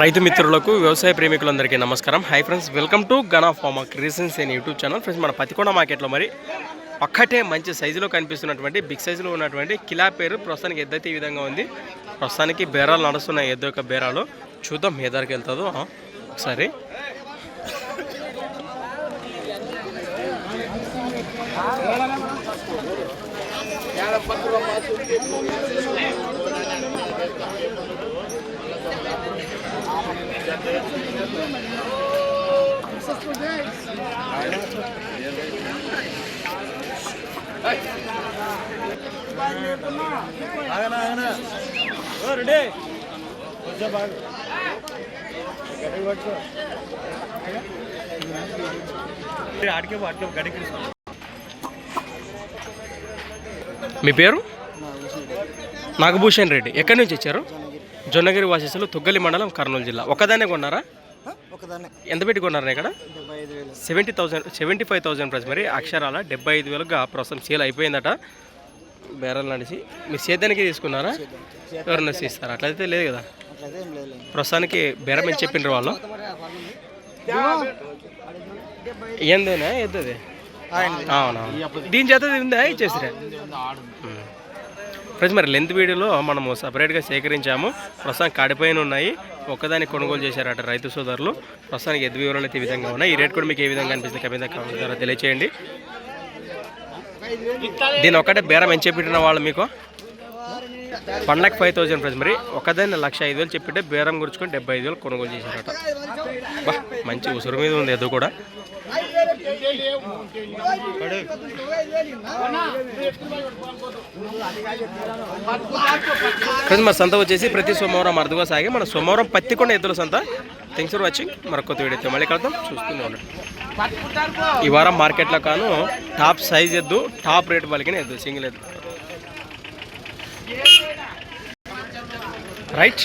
రైతు మిత్రులకు వ్యవసాయ ప్రేమికులందరికీ నమస్కారం. Hi friends welcome to Gana pharma creations and YouTube channel friends మన పతికొండ మార్కెట్లో మరి ఒక్కటే మంచి సైజులో కనిపిస్తున్నటువంటి బిగ్ సైజులో ఉన్నటువంటి కిలా పేరు ప్రస్తుతానికి ఎద్దైతే ఈ విధంగా ఉంది. ప్రస్తుతానికి బేరాలు నడుస్తున్నాయి ఎద్దు యొక్క బేరాలు. చూద్దాం ఏ దగ్గరికి వెళ్తుందో ఆ, ఒకసారి మీ పేరు? నాగభూషణ్ రెడ్డి. ఎక్కడి నుంచి వచ్చారు? జొన్నగిరి వాసిస్తులు తుగ్గలి మండలం కర్నూలు జిల్లా. ఒకదానే కొన్నారా? ఒకదాన్ని. ఎంత పెట్టి కొన్నారా ఇక్కడ? Seventy thousand seventy five thousand price. మరి అక్షరాల డెబ్బై ఐదు వేలుగా ప్రస్తుతం సేల్ అయిపోయిందట. బేరాలు నడిచి మీరు సేద్యానికి తీసుకున్నారా? ఎవరన్నా ఇస్తారా అట్లయితే లేదు కదా. అట్లయితే ఏం లేదు ప్రస్తుతానికి బేరం అని చెప్పిండ్రు వాళ్ళు? ఏందేనా ఎద్దది అవునా దీని చేత ఉందా ఇచ్చేసిరా? ఫ్రెండ్స్ మరి లెంత్ వీడియోలో మనము సపరేట్గా సేకరించాము. ప్రస్తుతం కాడిపోయిన ఉన్నాయి. ఒక్కదాన్ని కొనుగోలు చేశారట రైతు సోదరులు. ప్రస్తుతానికి ఎద్దు వివరాలు అయితే ఈ విధంగా ఉన్నాయి. ఈ రేట్ కూడా మీకు ఏ విధంగా అనిపిస్తుంది? కమిందా కామెంట్ ద్వారా తెలియచేయండి. దీని ఒక్కటే బేరం ఎంత చెప్పిన వాళ్ళు మీకు? One lakh five thousand price మరి ఒకదాన్ని లక్ష ఐదు వేలు చెప్పితే బేరం గుర్చుకొని డెబ్బై ఐదు వేలు కొనుగోలు చేశారట. బా మంచి ఉసురు మీద ఉంది ఎద్దు కూడా. మన సంత వచ్చేసి ప్రతి సోమవారం అరుదుగా సాగి. మన సోమవారం పత్తికొండ ఎద్దుల సంత. థ్యాంక్స్ ఫర్ వాచింగ్ మరొక కొత్త వీడియో మళ్ళీ కలుద్దాం. చూస్తూనే ఉండండి. ఈ వారం మార్కెట్లో కాను టాప్ సైజ్ ఎద్దు టాప్ రేట్ పలికిన ఎద్దు సింగిల్ ఎద్దు. రైట్